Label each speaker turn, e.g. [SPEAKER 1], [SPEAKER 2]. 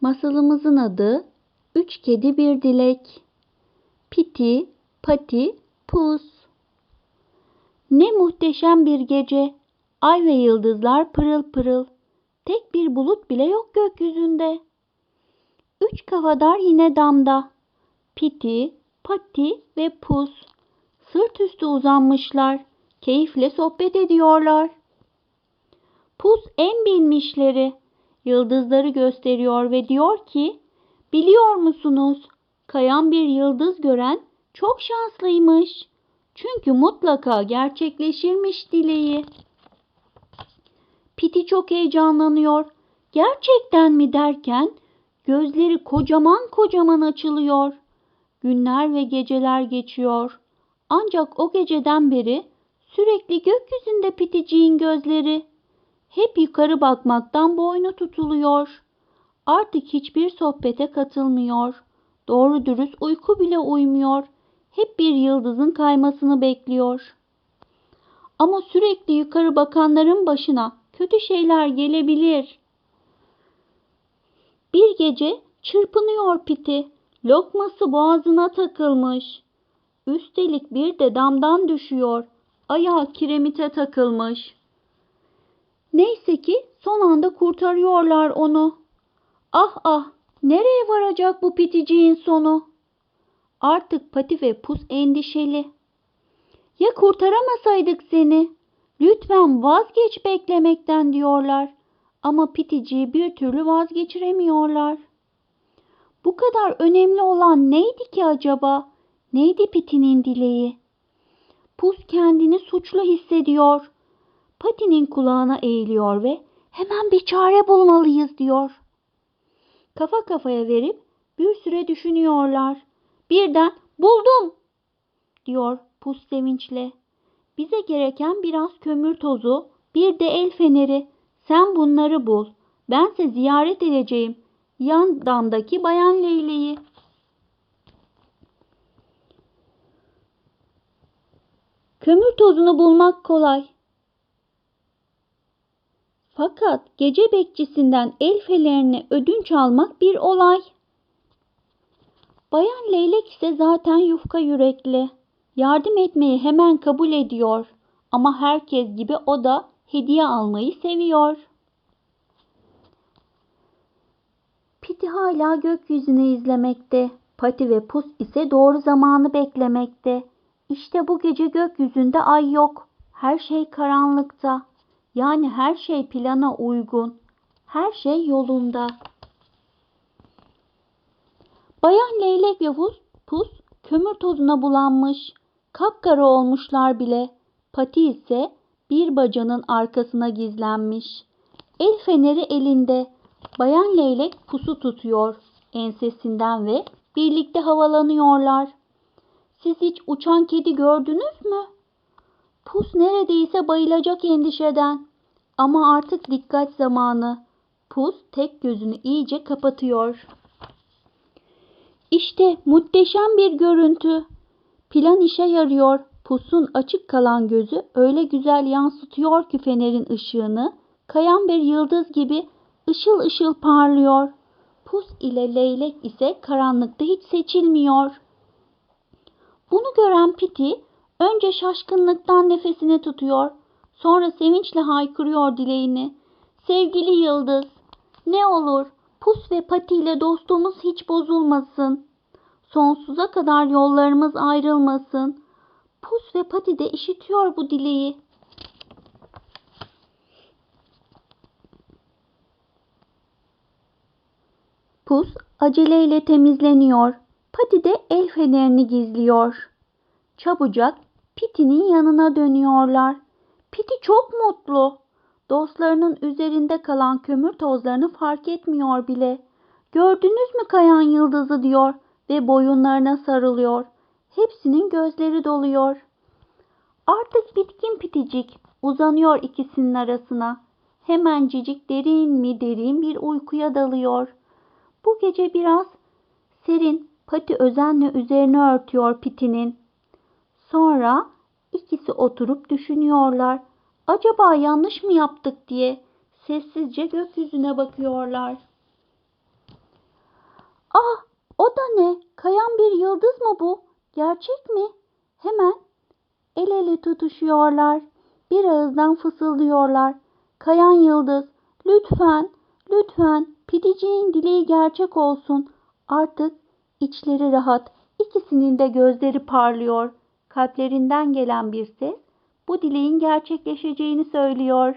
[SPEAKER 1] Masalımızın adı Üç Kedi Bir Dilek. Piti, Pati, Pus. Ne muhteşem bir gece. Ay ve yıldızlar pırıl pırıl. Tek bir bulut bile yok gökyüzünde. Üç kafadar yine damda. Piti, Pati ve Pus. Sırt üstü uzanmışlar. Keyifle sohbet ediyorlar. Pus en bilmişleri. Yıldızları gösteriyor ve diyor ki, biliyor musunuz? Kayan bir yıldız gören çok şanslıymış. Çünkü mutlaka gerçekleşirmiş dileği. Piti çok heyecanlanıyor. Gerçekten mi derken gözleri kocaman kocaman açılıyor. Günler ve geceler geçiyor. Ancak o geceden beri sürekli gökyüzünde Piticiğin gözleri. Hep yukarı bakmaktan boynu tutuluyor. Artık hiçbir sohbete katılmıyor. Doğru dürüst uyku bile uymuyor. Hep bir yıldızın kaymasını bekliyor. Ama sürekli yukarı bakanların başına kötü şeyler gelebilir. Bir gece çırpınıyor Piti. Lokması boğazına takılmış. Üstelik bir de damdan düşüyor. Ayağı kiremite takılmış. Neyse ki son anda kurtarıyorlar onu. Ah ah nereye varacak bu piticiğin sonu? Artık Pati ve Pus endişeli. Ya kurtaramasaydık seni? Lütfen vazgeç beklemekten diyorlar. Ama piticiyi bir türlü vazgeçiremiyorlar. Bu kadar önemli olan neydi ki acaba? Neydi Peti'nin dileği? Pus kendini suçlu hissediyor. Pati'nin kulağına eğiliyor ve hemen bir çare bulmalıyız diyor. Kafa kafaya verip bir süre düşünüyorlar. Birden buldum diyor Pus sevinçle. Bize gereken biraz kömür tozu, bir de el feneri. Sen bunları bul. Bense ziyaret edeceğim. Yan damdaki bayan Leyle'yi. Kömür tozunu bulmak kolay. Fakat gece bekçisinden el fenerini ödünç almak bir olay. Bayan Leylek ise zaten yufka yürekli. Yardım etmeyi hemen kabul ediyor. Ama herkes gibi o da hediye almayı seviyor. Piti hala gökyüzünü izlemekte. Pati ve Pus ise doğru zamanı beklemekte. İşte bu gece gökyüzünde ay yok. Her şey karanlıkta. Yani her şey plana uygun. Her şey yolunda. Bayan Leylek ve Pus, Pus kömür tozuna bulanmış. Kapkara olmuşlar bile. Pati ise bir bacanın arkasına gizlenmiş. El feneri elinde. Bayan Leylek pusu tutuyor ensesinden ve birlikte havalanıyorlar. Siz hiç uçan kedi gördünüz mü? Pus neredeyse bayılacak endişeden. Ama artık dikkat zamanı. Pus tek gözünü iyice kapatıyor. İşte muhteşem bir görüntü. Plan işe yarıyor. Pus'un açık kalan gözü öyle güzel yansıtıyor ki fenerin ışığını, kayan bir yıldız gibi ışıl ışıl parlıyor. Pus ile leylek ise karanlıkta hiç seçilmiyor. Bunu gören Piti önce şaşkınlıktan nefesini tutuyor, sonra sevinçle haykırıyor dileğini. Sevgili yıldız, ne olur Pus ve Pati ile dostluğumuz hiç bozulmasın. Sonsuza kadar yollarımız ayrılmasın. Pus ve Pati de işitiyor bu dileği. Pus aceleyle temizleniyor. Pati de el fenerini gizliyor. Çabucak Piti'nin yanına dönüyorlar. Piti çok mutlu. Dostlarının üzerinde kalan kömür tozlarını fark etmiyor bile. Gördünüz mü kayan yıldızı diyor ve boyunlarına sarılıyor. Hepsinin gözleri doluyor. Artık bitkin piticik uzanıyor ikisinin arasına. Hemencicik derin mi derin bir uykuya dalıyor. Bu gece biraz serin pati özenle üzerine örtüyor pitinin. Sonra ikisi oturup düşünüyorlar. Acaba yanlış mı yaptık diye sessizce gökyüzüne bakıyorlar. Ah o da ne? Kayan bir yıldız mı bu? Gerçek mi? Hemen el ele tutuşuyorlar. Bir ağızdan fısıldıyorlar. Kayan yıldız, lütfen, lütfen Piticiğin dileği gerçek olsun. Artık içleri rahat. İkisinin de gözleri parlıyor. Kalplerinden gelen bir ses bu dileğin gerçekleşeceğini söylüyor.